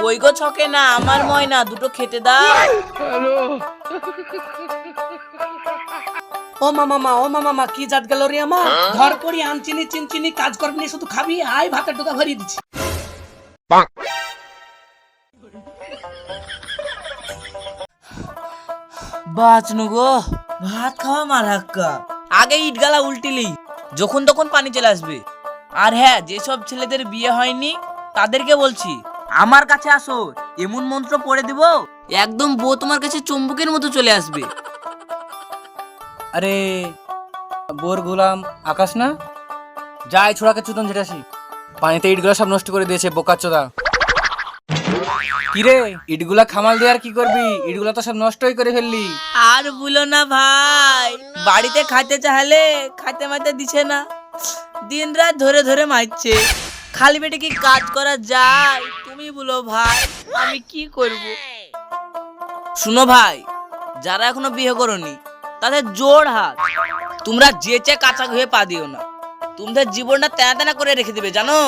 কই গো ছকে না আমার ময়না দুটো খেতে দাও। ও মামা মা ও মামা মা কি জাত গেল রে আমা ঘর করি আনচিনি চিনচিনি কাজ করবি না, শুধু খাবি আয় ভাতের টোকা ভরিয়ে দিচ্ছি। বাঁচনু গো ভাত খাওয়া মার হাক্কা আগে ইটগালা উল্টিলি যখন তখন পানি চলে আসবে। আর হ্যাঁ যেসব ছেলেদের বিয়ে হয়নি তাদেরকে বলছি আমার কাছে আসো এমন মন্ত্র পড়ে দিব একদম বউ তোমার কাছে চুম্বকের মতো চলে আসবে। আরে বোর গোলাম আকাশ না? যাই ছোড়াকে চুতন ঝেটাসি পানিতে ইটগুলো সব নষ্ট করে দিয়েছে বোকার চোদা। কিরে ইটগুলা খামাল দিয়ে আর কি করবি? ইটগুলা তো সব নষ্টই করে ফেললি। আর বলো না ভাই বাড়িতে খাইতে চাইলে খাইতে মাইতে দিছে না। দিন রাত ধরে ধরে মারছে খালি পেটে কি কাজ করা যায়? তুমি বলো ভাই, আমি কি করব? শুনো ভাই, যারা এখনও বিয়ে করনি, তাদের জোর হাত। তোমরা যে চেয়ে কাঁচা হয়ে পা দিও না। তোমাদের জীবনটা তেনা তেনা করে রেখে দিবে, জানো?